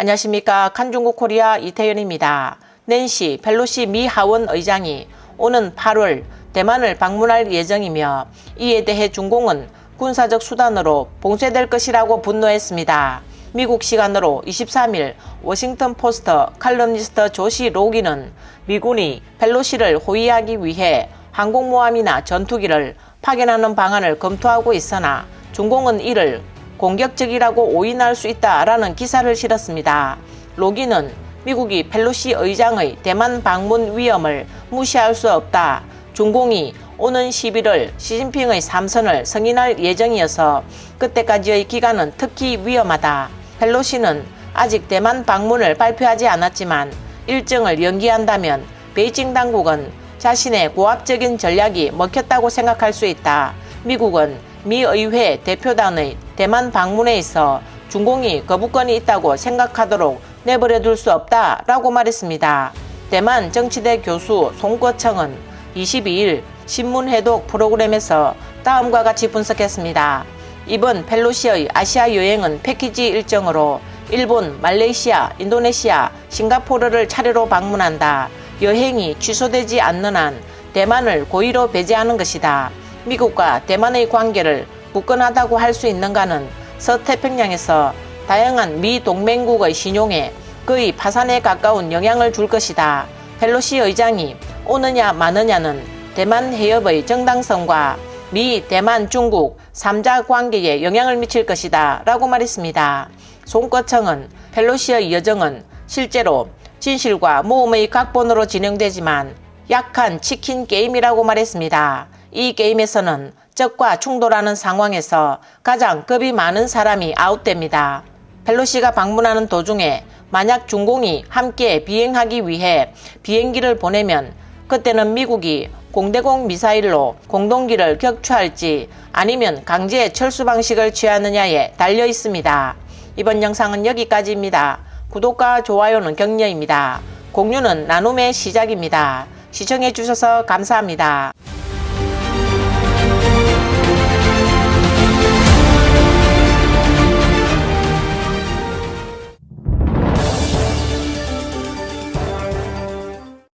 안녕하십니까. 칸중국 코리아 이태현입니다. 낸시 펠로시 미 하원 의장이 오는 8월 대만을 방문할 예정이며 이에 대해 중공은 군사적 수단으로 봉쇄될 것이라고 분노했습니다. 미국 시간으로 23일 워싱턴 포스터 칼럼니스트 조시 로기는 미군이 펠로시를 호위하기 위해 항공모함이나 전투기를 파견하는 방안을 검토하고 있으나 중공은 이를 공격적이라고 오인할 수 있다라는 기사를 실었습니다. 로기는 미국이 펠로시 의장의 대만 방문 위험을 무시할 수 없다. 중공이 오는 11월 시진핑의 삼선을 승인할 예정이어서 그때까지의 기간은 특히 위험하다. 펠로시는 아직 대만 방문을 발표하지 않았지만 일정을 연기한다면 베이징 당국은 자신의 고압적인 전략이 먹혔다고 생각할 수 있다. 미국은 미 의회 대표단의 대만 방문에 있어 중공이 거부권이 있다고 생각하도록 내버려 둘 수 없다 라고 말했습니다. 대만 정치대 교수 송거청은 22일 신문해독 프로그램에서 다음과 같이 분석했습니다. 이번 펠로시의 아시아 여행은 패키지 일정으로 일본, 말레이시아, 인도네시아, 싱가포르를 차례로 방문한다. 여행이 취소되지 않는 한 대만을 고의로 배제하는 것이다. 미국과 대만의 관계를 굳건하다고 할 수 있는가는 서태평양에서 다양한 미 동맹국의 신용에 거의 파산에 가까운 영향을 줄 것이다. 펠로시 의장이 오느냐 마느냐는 대만 해협의 정당성과 미, 대만, 중국 3자 관계에 영향을 미칠 것이다. 라고 말했습니다. 송거청은 펠로시의 여정은 실제로 진실과 모험의 각본으로 진행되지만 약한 치킨 게임이라고 말했습니다. 이 게임에서는 적과 충돌하는 상황에서 가장 급이 많은 사람이 아웃됩니다. 펠로시가 방문하는 도중에 만약 중공이 함께 비행하기 위해 비행기를 보내면 그때는 미국이 공대공 미사일로 공동기를 격추할지 아니면 강제 철수 방식을 취하느냐에 달려 있습니다. 이번 영상은 여기까지입니다. 구독과 좋아요는 격려입니다. 공유는 나눔의 시작입니다. 시청해 주셔서 감사합니다.